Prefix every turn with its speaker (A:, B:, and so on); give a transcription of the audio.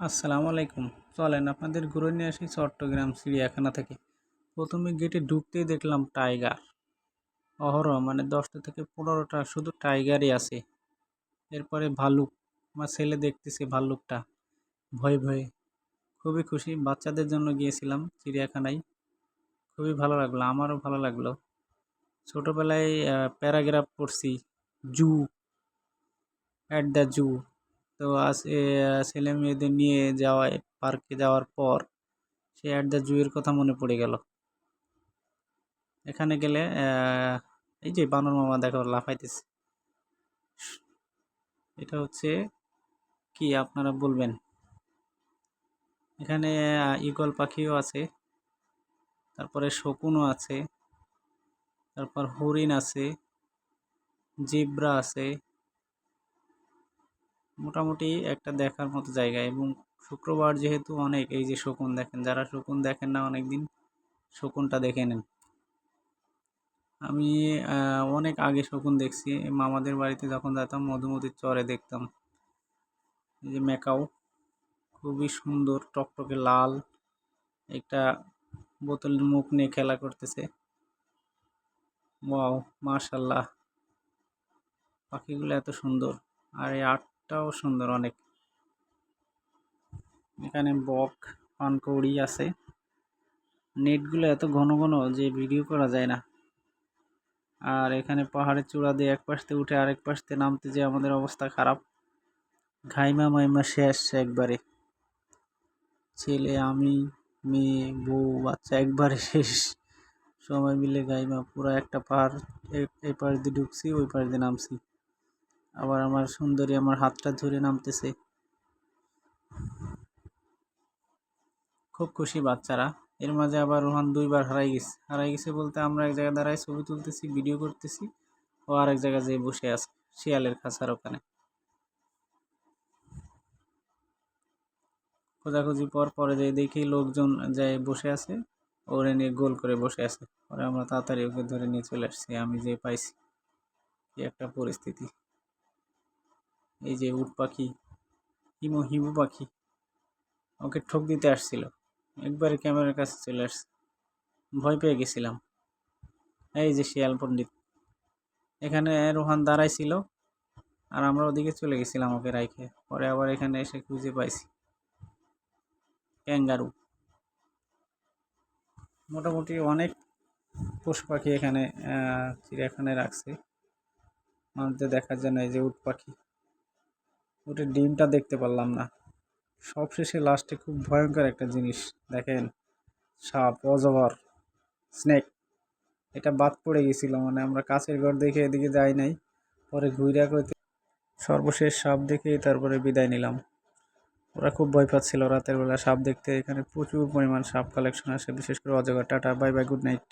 A: আসসালামু আলাইকুম। চলেন আপনাদের ঘুরে নিয়ে আসি চট্টগ্রাম চিড়িয়াখানা থেকে। প্রথমে গেটে ঢুকতেই দেখলাম টাইগার। অহরহ মানে দশটা থেকে পনেরোটা শুধু টাইগারই আছে। এরপরে ভাল্লুক আমার ছেলে দেখতেছে ভাল্লুকটা। ভয়ে ভয়ে। খুবই খুশি, বাচ্চাদের জন্য গিয়েছিলাম চিড়িয়াখানায়। খুবই ভালো লাগল, আমারও ভালো লাগল। ছোটোবেলায় প্যারাগ্রাফ পড়ছি, জু, অ্যাট দ্য জু। তো আজ ছেলে মেয়েদের নিয়ে যাওয়ায় পার্কে যাওয়ার পর সে অ্যাট দ্য জুয়ের কথা মনে পড়ে গেল। এখানে গেলে এই যে বানর মামা দেখো লাফাইতেছে। এটা হচ্ছে কি আপনারা বলবেন? এখানে ইগল পাখিও আছে, তারপরে শকুনও আছে, তারপর হরিণ আছে, জিব্রা আছে মোটামুটি একটা দেখার মতো জায়গা এবং শুক্রবার যেহেতু অনেক, এই যে শকুন দেখেন, যারা শকুন দেখেন না অনেক দিন শকুনটা দেখে নেন। আমি অনেক আগে শকুন দেখছি, মামাদের বাড়িতে যখন যেতাম, মধুমতির চরে দেখতাম। এই যে মেকাও, খুবই সুন্দর, টকটকে লাল, একটা বোতলের মুখ নিয়ে খেলা করতেছে। ওয়াও, মাশাল্লাহ, পাখিগুলো এত সুন্দর। আর এই আট এটাও সুন্দর অনেক। এখানে বক, পানকৌড়ি আছে। নেটগুলো এত ঘন ঘন যে ভিডিও করা যায় না। আর এখানে পাহাড়ের চূড়া দিয়ে এক পাশ থেকে উঠে আরেক পাশ থেকে নামতে যে আমাদের অবস্থা খারাপ। ঘাইমা মাইমা শেষ একবারে। ছেলে, আমি, মেয়ে, বউ, বাচ্চা একবারে শেষ। সময় মিলে গাইমা পুরো একটা পাহাড় এই পাশ দিয়ে ঢুকছি, ওই পাশ দিয়ে নামছি। আবার আমার সুন্দরী আমার হাতটা ধরে নামতেছে। খুব খুশি বাচ্চারা। এর মাঝে আবার রোহান দুইবার হারাই গেছে। হারাই গেছে বলতে আমরা এক জায়গায় দাঁড়ায় ছবি তুলতেছি, ভিডিও করতেছি, ও আরেক জায়গায় যেয়ে বসে আছে শিয়ালের খাঁচার ওখানে। খোঁজাখুঁজি পর পরে যে দেখি লোকজন যায় বসে আছে, ওরে নিয়ে গোল করে বসে আছে। পরে আমরা তাড়াতাড়ি ওকে ধরে নিয়ে চলে আসছি, আমি যে পাইছি। কি একটা পরিস্থিতি। এই যে উট পাখি হিমু হিমু পাখি, ওকে ঠোক দিতে আসছিল। একবারে ক্যামেরার কাছে চলে আসছে। ভয় পেয়ে গেছিলাম। এই যে শিয়াল পণ্ডিত। এখানে রোহান দাঁড়াইছিল আর আমরা ওদিকে চলে গেছিলাম ওকে রাইখে। পরে আবার এখানে এসে খুঁজে পাইছি। ক্যাঙ্গারু। মোটামুটি অনেক পশু পাখি এখানে চিড়িয়াখানায় রাখছে। মানুষদের দেখার জন্য এই যে উট পাখি। ওটার ডিমটা দেখতে পারলাম না। সবশেষে লাস্টে খুব ভয়ঙ্কর একটা জিনিস, দেখেন, সাপ, অজগর স্নেক এটা বাদ পড়ে গেছিল মানে আমরা কাছের ঘর দেখে এদিকে যাই নাই, পরে ঘুইরা করতে সর্বশেষ সাপ দেখে তারপরে বিদায় নিলাম। ওরা খুব ভয় পাচ্ছিল রাতের বেলা সাপ দেখতে, এখানে প্রচুর পরিমাণ সাপ কালেকশন আসে, বিশেষ করে অজগর। Tata bye bye good night